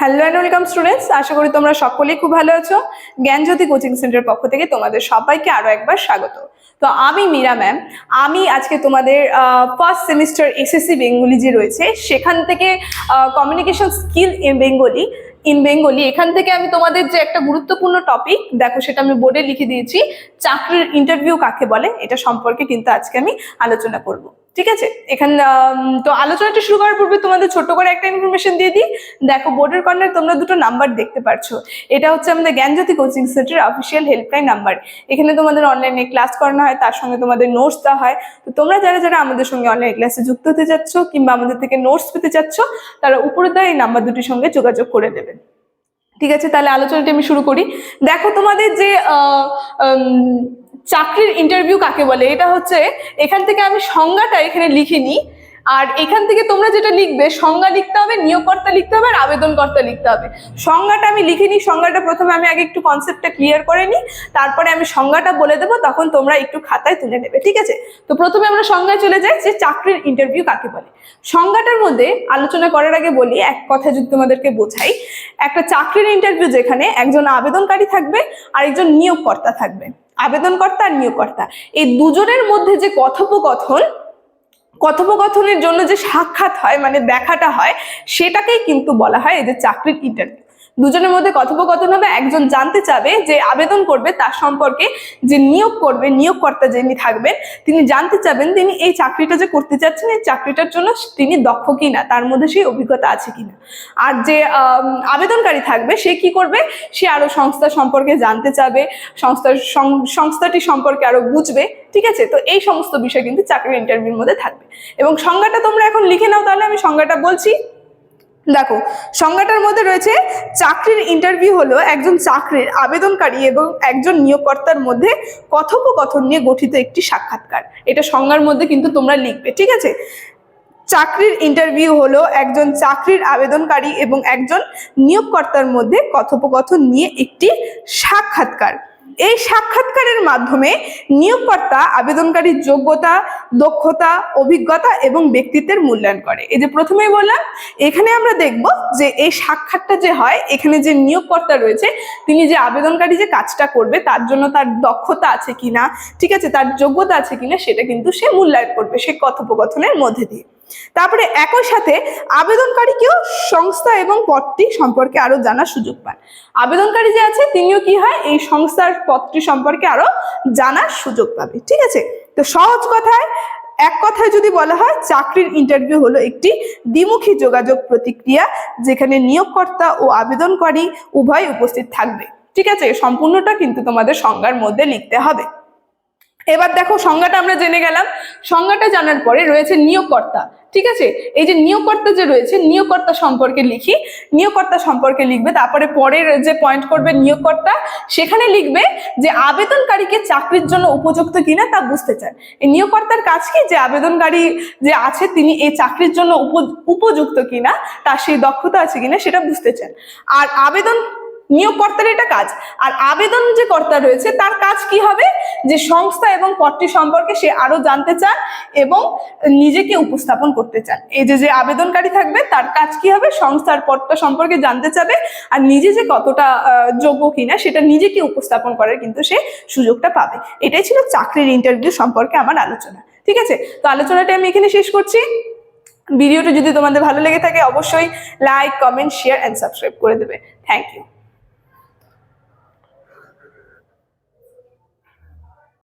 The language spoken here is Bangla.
হ্যালো অ্যান্ড ওয়েলকাম স্টুডেন্টস আশা করি তোমরা সকলেই খুব ভালো আছো। জ্ঞানজ্যোতি কোচিং সেন্টারের পক্ষ থেকে তোমাদের সবাইকে আরও একবার স্বাগত। তো আমি মীরা ম্যাম আমি আজকে তোমাদের ফার্স্ট সেমিস্টার এসএসসি বেঙ্গলি যে রয়েছে, সেখান থেকে communication skill in Bengali in Bengali এখান থেকে আমি তোমাদের যে একটা গুরুত্বপূর্ণ টপিক দেখো সেটা আমি বোর্ডে লিখে দিয়েছি, চাকরির ইন্টারভিউ কাকে বলে, এটা সম্পর্কে কিন্তু আজকে আমি আলোচনা করব। ঠিক আছে? এখানে তো আলোচনাটা শুরু করার পূর্বে তোমাদের ছোট্ট করে একটা ইনফরমেশন দিয়ে দিই। দেখো বোর্ডের কর্নার তোমরা দুটো নাম্বার দেখতে পারছ। এটা হচ্ছে আমাদের Gyanjyoti coaching centre official helpline number এখানে তোমাদের অনলাইনে ক্লাস করানো হয়, তার সঙ্গে তোমাদের নোটস দেওয়া হয়। তো তোমরা যারা যারা আমাদের সঙ্গে অনলাইন ক্লাসে যুক্ত হতে চাচ্ছ কিংবা আমাদের থেকে নোটস পেতে চাচ্ছ, তারা উপরে দেওয়া এই নাম্বার দুটির সঙ্গে যোগাযোগ করে দেবে ঠিক আছে? তাহলে আলোচনাটি আমি শুরু করি। দেখো, তোমাদের যে চাকরির ইন্টারভিউ কাকে বলে? এটা হচ্ছে এখান থেকে আমি সংজ্ঞাটা এখানে লিখে নিই আর এখান থেকে তোমরা যেটা লিখবে, সংজ্ঞা লিখতে হবে, নিয়োগকর্তা লিখতে হবে, আর আবেদনকর্তা লিখতে হবে। সংজ্ঞাটা আমি লিখে নিই সংজ্ঞাটা প্রথমে আমি আগে একটু কনসেপ্টটা ক্লিয়ার করে নিই, তারপরে আমি সংজ্ঞাটা বলে দেবো, তখন তোমরা একটু খাতায় তুলে নেবে, ঠিক আছে? তো প্রথমে আমরা সংজ্ঞায় চলে যাই যে চাকরির ইন্টারভিউ কাকে বলে। সংজ্ঞাটার মধ্যে আলোচনা করার আগে বলি, এক কথা যদি তোমাদেরকে বোঝাই, একটা চাকরির ইন্টারভিউ যেখানে একজন আবেদনকারী থাকবে আর একজন নিয়োগকর্তা থাকবে। আবেদনকর্তা আর নিয়োগকর্তা। এই দুজনের মধ্যে যে কথোপকথন, কথোপকথনের জন্য যে সাক্ষাৎ হয় মানে দেখাটা হয়, সেটাকেই কিন্তু বলা হয় এই যে চাকরির ইন্টারভিউ দুজনের মধ্যে কথোপকথন হবে, একজন জানতে চাবে যে আবেদন করবে তার সম্পর্কে, যে নিয়োগ করবে, নিয়োগকর্তা যিনি থাকবেন, তিনি জানতে চাবেন তিনি এই চাকরিটা যে করতে চাচ্ছেন, এই চাকরিটার জন্য তিনি দক্ষ কিনা, তার মধ্যে সেই অভিজ্ঞতা আছে কিনা। আর যে আবেদনকারী থাকবে, সে কি করবে? সে আরও সংস্থা সম্পর্কে জানতে চাবে, সংস্থার সংস্থাটি সম্পর্কে আরও বুঝবে, ঠিক আছে? তো এই সমস্ত বিষয় কিন্তু চাকরির ইন্টারভিউর মধ্যে থাকবে। এবং সংজ্ঞাটা তোমরা এখন লিখে নাও, তাহলে আমি সংজ্ঞাটা বলছি। দেখো, সংজ্ঞাটার মধ্যে রয়েছে, চাকরির ইন্টারভিউ হলো একজন চাকরির আবেদনকারী এবং একজন নিয়োগকর্তার মধ্যে কথোপকথন নিয়ে গঠিত একটি সাক্ষাৎকার। এটা সংজ্ঞার মধ্যে কিন্তু তোমরা লিখবে, ঠিক আছে? চাকরির ইন্টারভিউ হলো একজন চাকরির আবেদনকারী এবং একজন নিয়োগকর্তার মধ্যে কথোপকথন নিয়ে একটি সাক্ষাৎকার। এই সাক্ষাৎকারের মাধ্যমে নিয়োগকর্তা, আবেদনকারীর যোগ্যতা, দক্ষতা, অভিজ্ঞতা এবং ব্যক্তিত্বের মূল্যায়ন করে। এই যে প্রথমেই বললাম, এখানে আমরা দেখব যে এই সাক্ষাৎটা যে হয়, এখানে যে নিয়োগকর্তা রয়েছে, তিনি যে আবেদনকারী যে কাজটা করবে, তার জন্য তার দক্ষতা আছে কিনা, ঠিক আছে, তার যোগ্যতা আছে কিনা, সেটা কিন্তু সে মূল্যায়ন করবে, সে কথোপকথনের মধ্যে দিয়ে। তারপরে একই সাথে আবেদনকারীকেও সংস্থা এবং পদটি সম্পর্কে আরও জানার সুযোগ পান। আবেদনকারী যে আছে, তিনিও কি হয়, এই সংস্থার পদটি সম্পর্কে আরও জানার সুযোগ পাবে, ঠিক আছে? তো সহজ কথায়, এক কথায় যদি বলা হয়, চাকরির ইন্টারভিউ হলো একটি দ্বিমুখী যোগাযোগ প্রতিক্রিয়া, যেখানে নিয়োগকর্তা ও আবেদনকারী উভয় উপস্থিত থাকবে, ঠিক আছে? সম্পূর্ণটা কিন্তু তোমাদের সংজ্ঞার মধ্যে লিখতে হবে। এবার দেখো সংজ্ঞাটা আমরা জেনে গেলাম। সংজ্ঞাটা জানার পরে রয়েছে নিয়োগকর্তা। ঠিক আছে? এই যে নিয়োগকর্তা যে রয়েছে, নিয়োগকর্তা সম্পর্কে লিখি। নিয়োগকর্তা সম্পর্কে লিখবে, তারপরে পরের যে পয়েন্ট করবে নিয়োগকর্তা, সেখানে লিখবে যে আবেদনকারীকে চাকরির জন্য উপযুক্ত কিনা তা বুঝতে চান। এই নিয়োগকর্তার কাজ কি? যে আবেদনকারী যে আছে, তিনি এই চাকরির জন্য উপ- উপযুক্ত কিনা, তার সেই দক্ষতা আছে কিনা সেটা বুঝতে চান। আর আবেদন, নিয়োগকর্তার এটা কাজ। আর আবেদন যে কর্তা রয়েছে, তার কাজ কি হবে? যে সংস্থা এবং পদটি সম্পর্কে সে আরও জানতে চান এবং নিজেকে উপস্থাপন করতে চান। এই যে যে আবেদনকারী থাকবে, তার কাজ কি হবে, সংস্থার পদটা সম্পর্কে জানতে চাবে আর নিজে যে কতটা যোগ্য কিনা সেটা নিজেকে উপস্থাপন করার কিন্তু সে সুযোগটা পাবে। এটাই ছিল চাকরির ইন্টারভিউ সম্পর্কে আমার আলোচনা। ঠিক আছে? তো আলোচনাটা আমি এখানে শেষ করছি। ভিডিওটা যদি তোমাদের ভালো লেগে থাকে, অবশ্যই like comment share and subscribe করে দেবে। Thank you